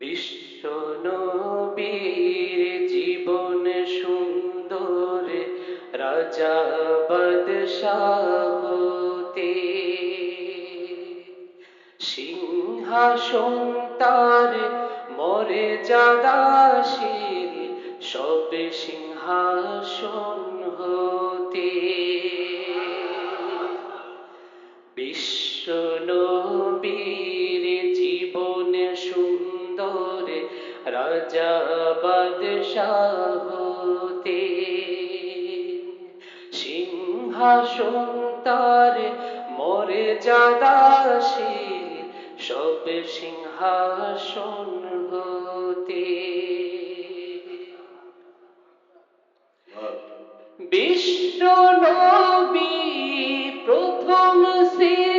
বিশ্ব নবীর জীবন সুন্দর রাজা বাদশাহতে। সিংহাসন তার মরে যাদাসীর সব সিংহাসন হতে। বিশ্ব রাজা বাদশাহতে সিংহাসন তার মরে যাদাসীর সব সিংহাসন হতে। বিশ্ব নবী প্রথম সৃষ্টি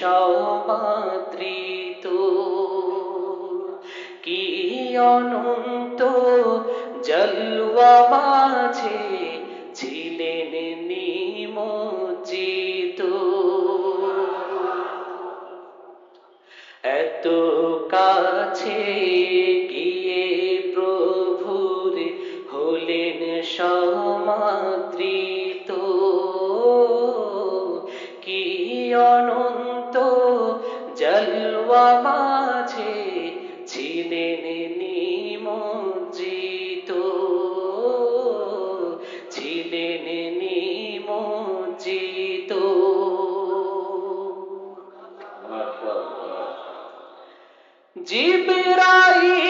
সমাদৃত কি অনন্ত জলওয়া মাঝে ছিলেন নিমজ্জিত। এত কাছে গিয়ে প্রভুর হলেন সমাদৃত। মাঝে ছিলেন নিমজ্জিত। ছিলেন নিমজ্জিত। জিবরাইলের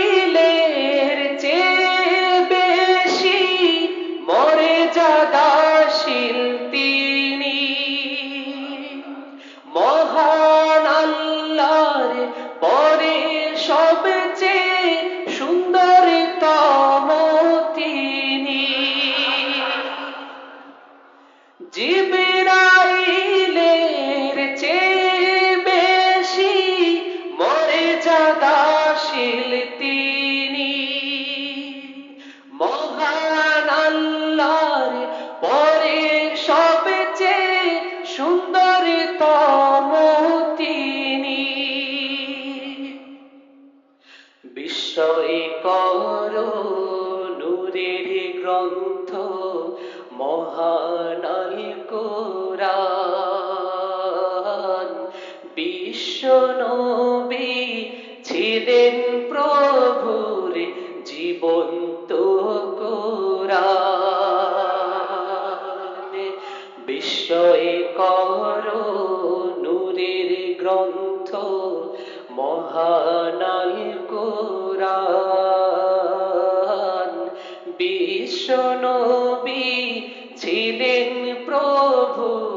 জিবরাইলের চেয়ে বেশি মরে যাদাশীল তিনি। মহান আল্লাহর পরে সবচেয়ে সুন্দরতম তিনি। বিস্ময় কর নূরের গ্রন্থ মহান আল কোরআন বিশ্ব নবী ছিলেন প্রভুর জীবন্ত কোরআন। বিশ্বয়ে কর নূরের গ্রন্থ মহান আল বিশ্বনবী ছিলেন প্রভু।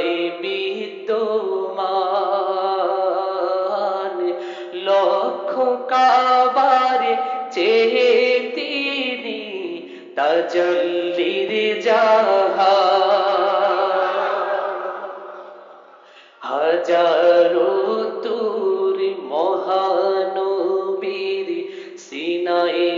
হৃদয় বিদ্যমান। লক্ষ কাবার চেহে তিনি তাজল্লির জাহা হাজারো তুর মহানবীর সিনাই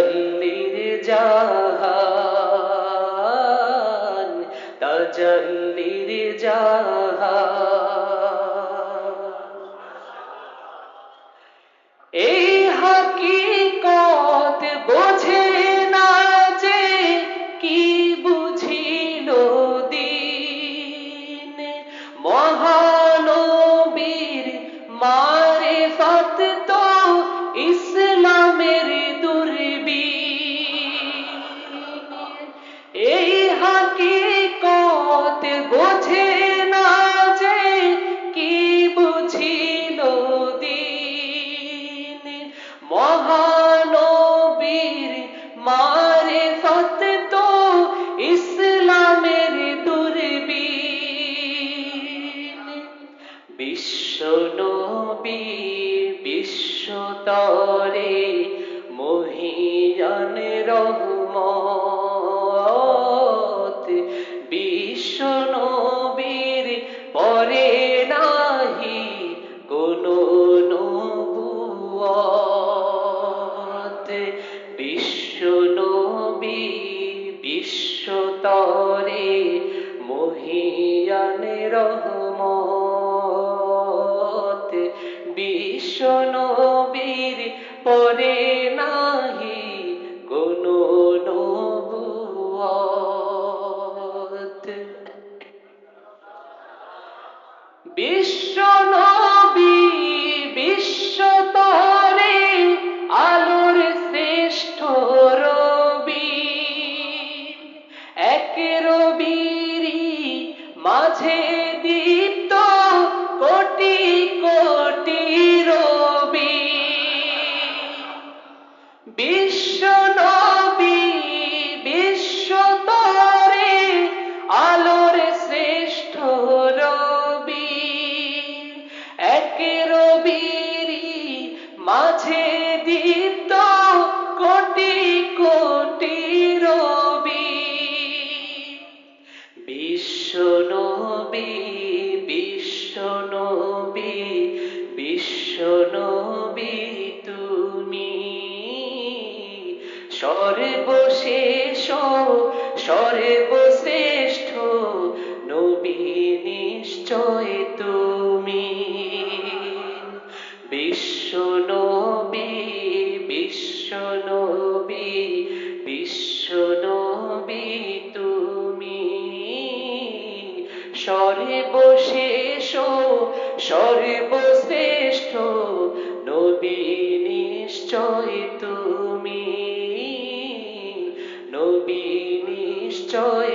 إلا অন্তরে মহিয়ান রহমত বিশ্ব নবীর পরে নাহি কোন নবুয়ত বিশ্ব নবী বিশ্ব তরে মহিয়ান রহমত বিশ্বনবীর পরে রবিরি মাঝে দিয়ে তুমি নবী নিশ্চয়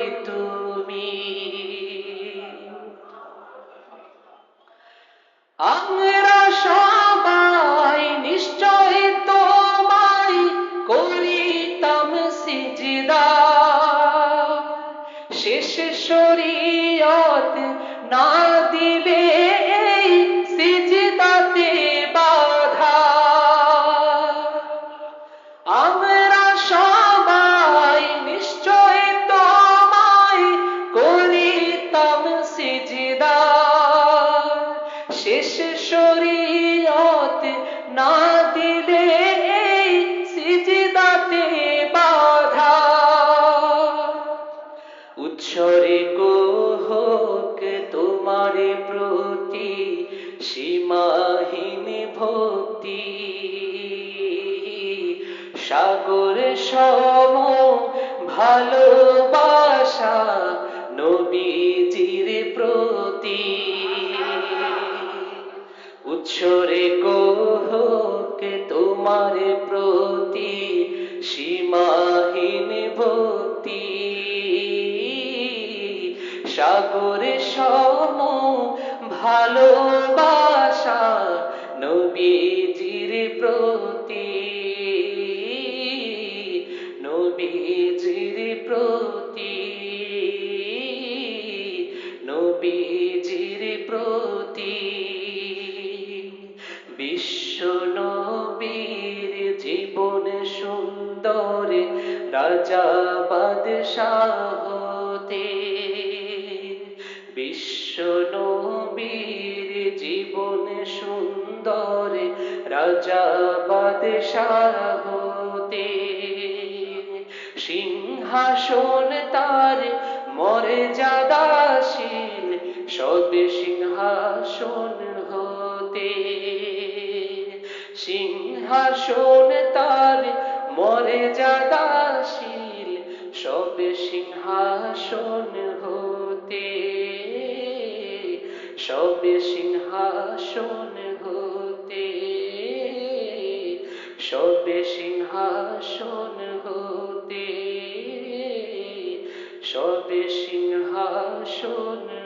উৎসর্গ হোক তোমার প্রতি, সীমাহীন ভক্তি। সাগর সম ভালোবাসা নবীজির প্রতি। উৎসর্গ হোক তোমার প্রতি, সীমাহীন ভক্তি। সাগর সম ভালোবাসা নবীজির প্রতি। নবীজির প্রতি। নবীজির প্রতি। বিশ্ব নবীর জীবন সুন্দর, রাজা বাদশাহ রাজা বাদশাহ হতে সিংহাসন তার মর্যাদাশীল সব সিংহাসন হতে। সিংহাসন তার মর্যাদাশীল সব সিংহাসন হতে। সব সিংহাসন সব সিংহাসন হতে সবে সিংহাসন